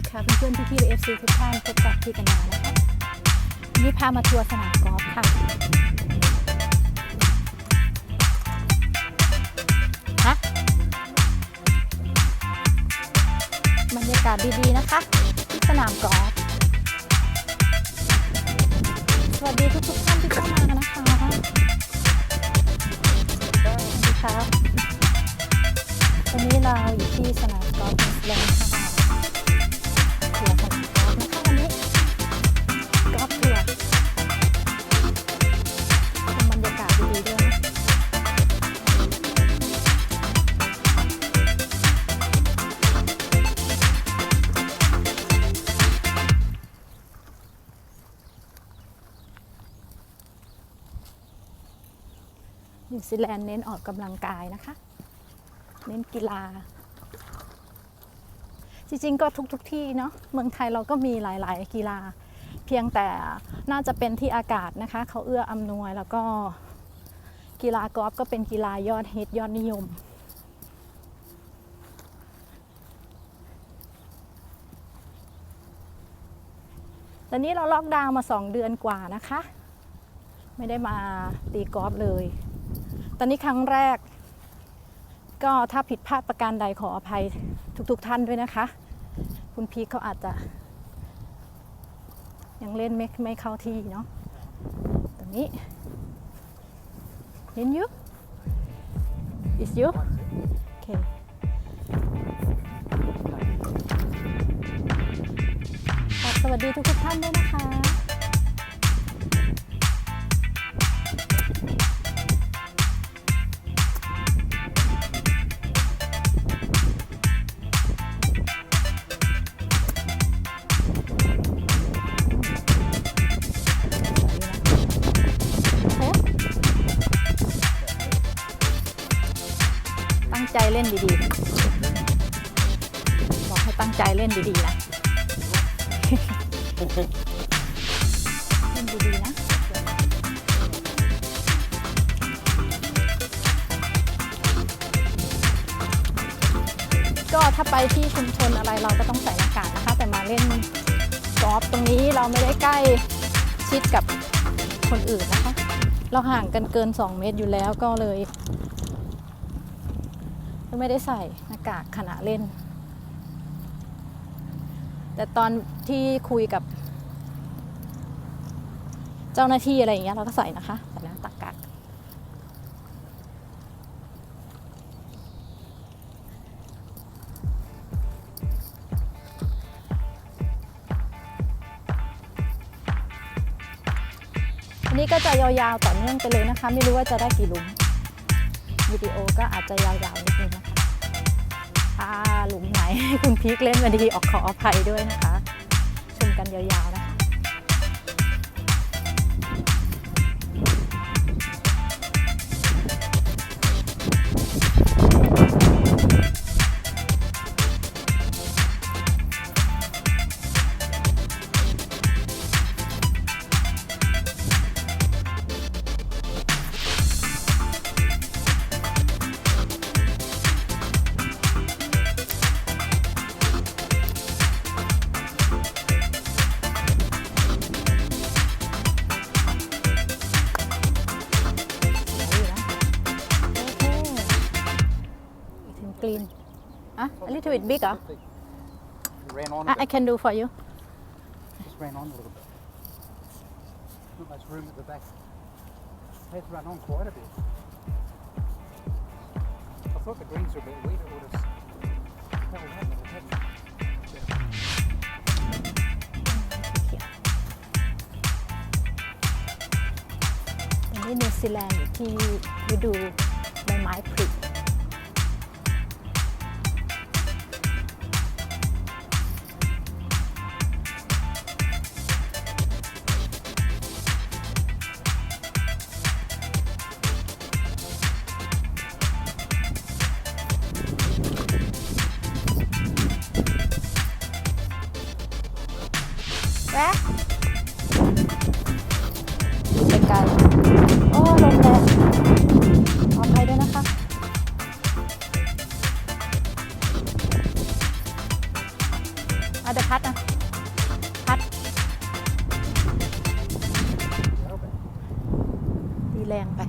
ดีค่ะเพื่อนๆพี่ๆเอฟซีทุกท่านพบกับพี่กันนานะคะวันนี่พามาทัวร์สนามกอล์ฟค่ะฮะบรรยากาศดีๆนะคะ สนามกอล์ฟสวัสดีทุกๆท่านที่เข้ามานะคะสวัสดีครับวันนี้เราอยู่ที่สนามกอล์ฟแลนด์ค่ะ นิวซีแลนด์เน้นออกกำลังกายนะคะ เน้นกีฬา จริงๆก็ทุกๆทที่เนาะเมืองไทยเราก็มีหลายๆ กีฬา เพียงแต่น่าจะเป็นที่อากาศนะคะ เขาเอื้ออำนวยแล้วก็กีฬากอล์ฟก็เป็นกีฬายอดฮิตยอดนิยม ตอนนี้เราล็อกดาวน์มา 2 เดือนกว่านะคะ ไม่ได้มาตีกอล์ฟเลย ตอนนี้ครั้งแรก ก็ถ้าผิดพลาดประการใดขออภัยทุกๆทท่านด้วยนะคะ คุณพีคเขาอาจจะ ยังเล่นไม่ไม่เข้าที่เนาะตรงนี้เห็นยู is you โอเคสวัสดีทุกทุกๆท่านด้วยนะคะ ล่นดีๆ บอกให้ตั้งใจเล่นดีๆนะเล่นดีๆนะก็ถ้าไปที่ชุมชนอะไรเราก็ต้องใส่หน้ากากนะคะ แต่มาเล่นกอล์ฟตรงนี้เราไม่ได้ใกล้ชิดกับคนอื่นนะคะ เราห่างกันเกิน 2 เมตรอยู่แล้วก็เลย ไม่ได้ใส่หน้ากากขณะเล่น แต่ตอนที่คุยกับ เจ้าหน้าที่อะไรอย่างเงี้ยเราก็ใส่นะคะใส่หน้ากากอันนี้ก็จะยาวๆต่อเนื่องไปเลยนะคะ ไม่รู้ว่าจะได้กี่ลุมวิดีโอก็อาจจะยาวๆนิดนึงนะ หลุมไหน คุณพีคเล่นมาดีออกขออภัยด้วยนะคะ ชมกันยาว big เหรอ Ran on a I I bit. can do for you Just ran on a little bit. Not much room at the back. Had to run on quite a bit. I thought the greens were a bit weak. It would have held up. but it hadn't. อันนี้นิวซีแลนด์อยู่ที่ฤดูใบไม้ผลิ แรงไป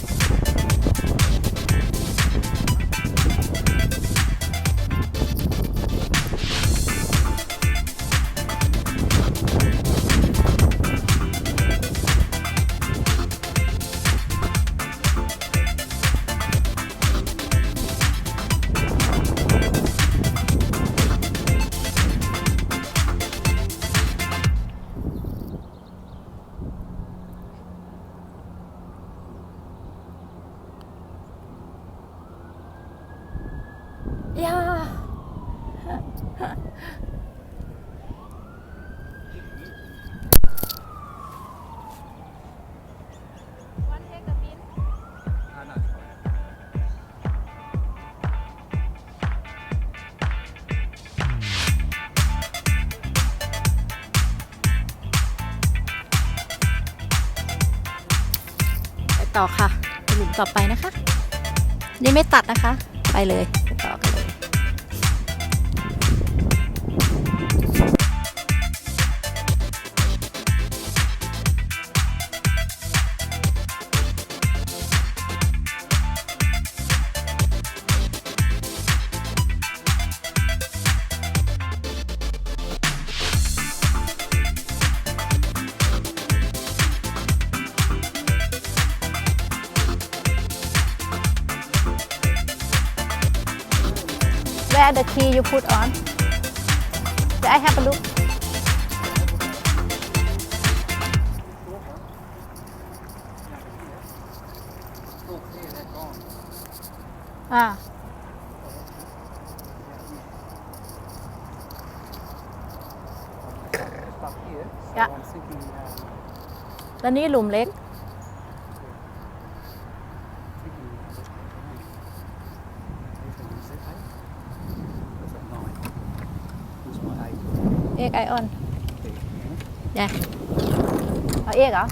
พู ต่อค่ะหลุมต่อไปนะคะ นี่ไม่ตัดนะคะ ไปเลยต่อกัน Where the key you put on? Did I have a look? Ah. Yeah. ตอนนี้หลุมเล็ก เอกไอออน Eight, yeah. เนี่ยเอาเอกเหรอ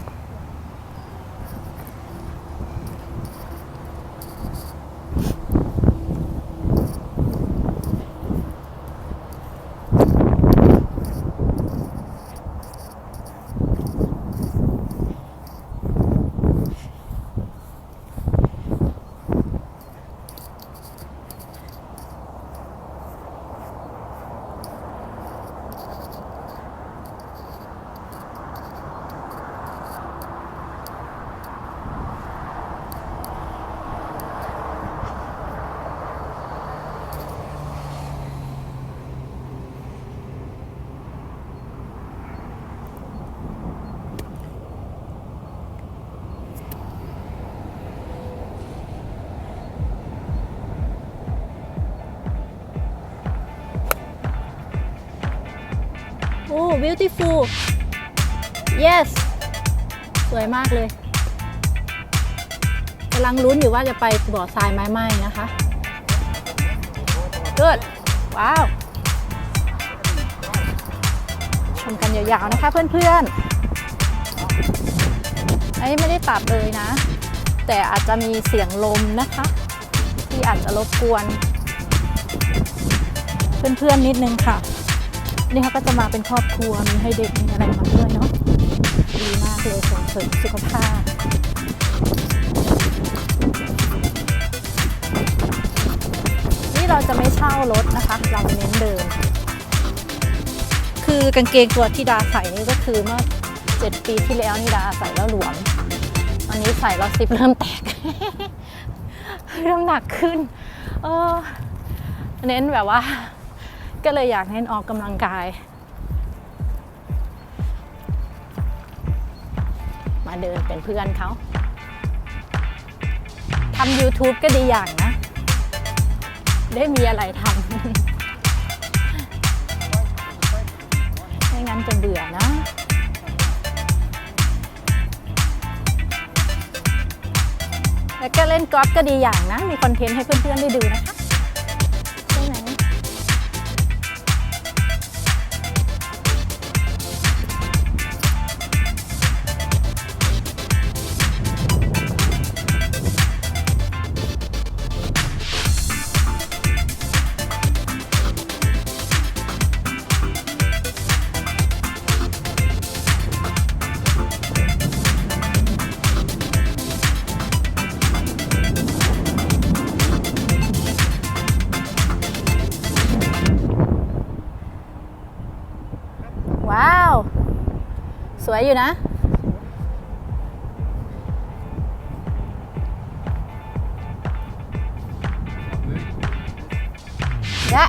โอ้ beautiful yes สวยมากเลยกำลังลุ้นอยู่ว่าจะไปบ่อทรายไม้ไหม้นะคะ good ว้าว ชมกันยาวๆนะคะเพื่อนๆไอ้ไม่ได้ตัดเลยนะ แต่อาจจะมีเสียงลมนะคะ ที่อาจจะรบกวน เพื่อนๆนิดนึงค่ะ นี่เขาก็จะมาเป็นครอบครัวมีให้เด็กมีอะไรมาด้วยเนาะดีมากเลยส่งเสริมสุขภาพนี่เราจะไม่เช่ารถนะคะ เราเน้นเดิน คือกางเกงตัวที่ดาใส่นี่ก็คือเมื่อเจ็ดปีที่แล้วนี่ดาใส่แล้วหลวมอันนี้ใส่แล้วซิปเริ่มแตกเริ่มหนักขึ้น เออเน้นแบบว่า ก็เลยอยากเน้นออกกำลังกาย มาเดินเป็นเพื่อนเขาทำ YouTube ก็ดีอย่างนะ ได้มีอะไรทำ ไม่งั้นจะเบื่อนะแล้วก็เล่นกอล์ฟก็ดีอย่างนะ มีคอนเทนต์ให้เพื่อนๆได้ดูนะ ว้าว สวยอยู่นะ และ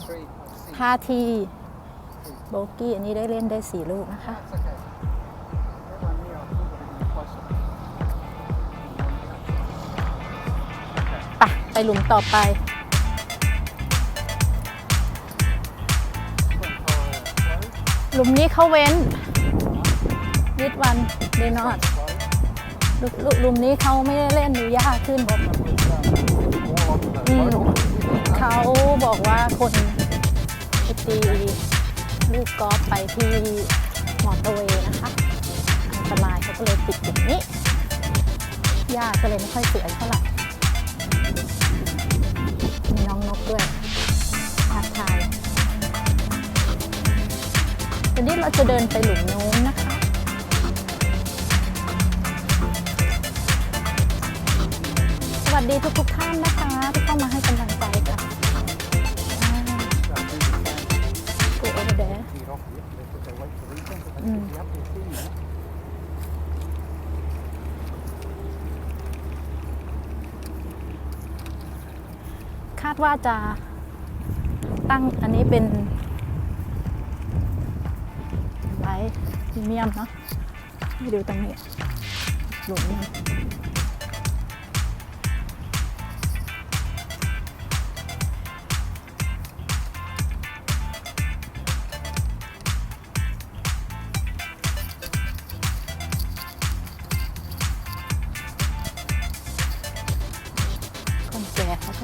5ทีโบกี้อันนี้ได้เล่นได้สี่ลูกนะคะ ไปไปหลุมต่อไปหลุมนี้เขาเว้นนิดวันเดนอตหลุมนี้เขาไม่ได้เล่นดูยากขึ้นบอก เขาบอกว่าคนไปตีลูกกอล์ฟไปที่มอเตอร์เวย์นะคะ อันตรายเขาก็เลยปิดอย่างนี้หญ้าก็เลยไม่ค่อยเสวยเท่าไหร่มีน้องนกด้วยทักทายตอนนี้เราจะเดินไปหลุมนู้นนะคะ สวัสดีทุกๆท่านนะคะ ที่เข้ามาให้กำลังใจ be up there seeing that. คาดว่าจะตั้งอันนี้เป็นไลท์พรีเมียมเนาะให้ดูตรงนี้หลุมนี้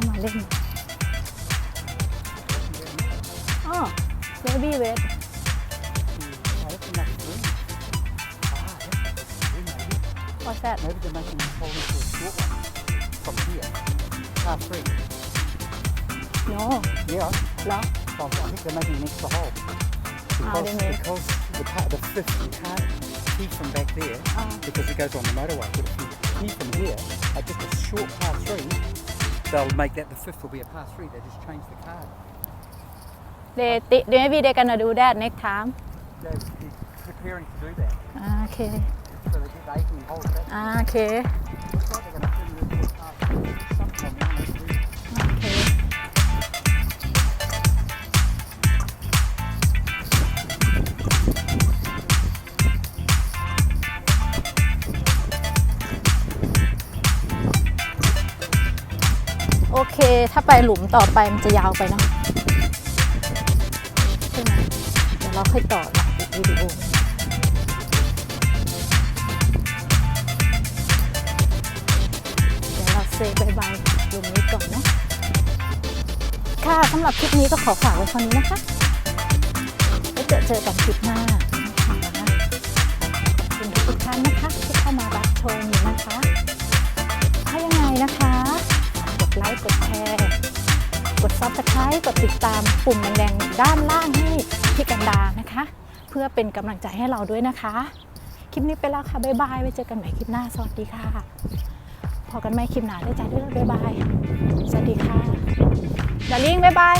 มาเล่นอ๋อเบบี้เวท I reckon that's green. Ah, that's green, maybe. วอแซด Maybe they're making the hole into a short one from here. Par three. โน Yeah, เหรอ so I think they're making an extra hole. Ah, Because, they make- because the, part, the fifth, you can't tee from back there Ah. because it goes on the motorway. But if you tee from here, at just a short par three, they'll make that the fifth will be a par three. They just change the card. They, they maybe they're gonna do that next time. They're, they're preparing to do that. Okay. So they, they can hold ah, okay. Looks like they're gonna it par three. โอเค ถ้าไปหลุมต่อไปมันจะยาวไปเนาะใช่ไหมเดี๋ยวเราค่อยต่อหลังวิดีโอเดี๋ยวเราเซบายบายหลุมนี้ก่อนเนาะค่ะสำหรับคลิปนี้ก็ขอฝากไว้เท่านี้นะคะแล้วเจอเจอกันคลิปหน้าขอบคุณทุกท่านนะคะที่เข้ามารับชมอยู่นะคะ กดแชร์ กด subscribe กดติดตามปุ่มแดงๆด้านล่างให้พี่กันดานะคะ เพื่อเป็นกำลังใจให้เราด้วยนะคะ คลิปนี้ไปแล้วค่ะบ๊ายบายไว้เจอกันใหม่คลิปหน้าสวัสดีค่ะพอกันไหมคลิปหน้าได้จ้าด้วยบ๊ายบายสวัสดีค่ะดาริ่งบ๊ายบาย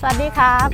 สวัสดีครับ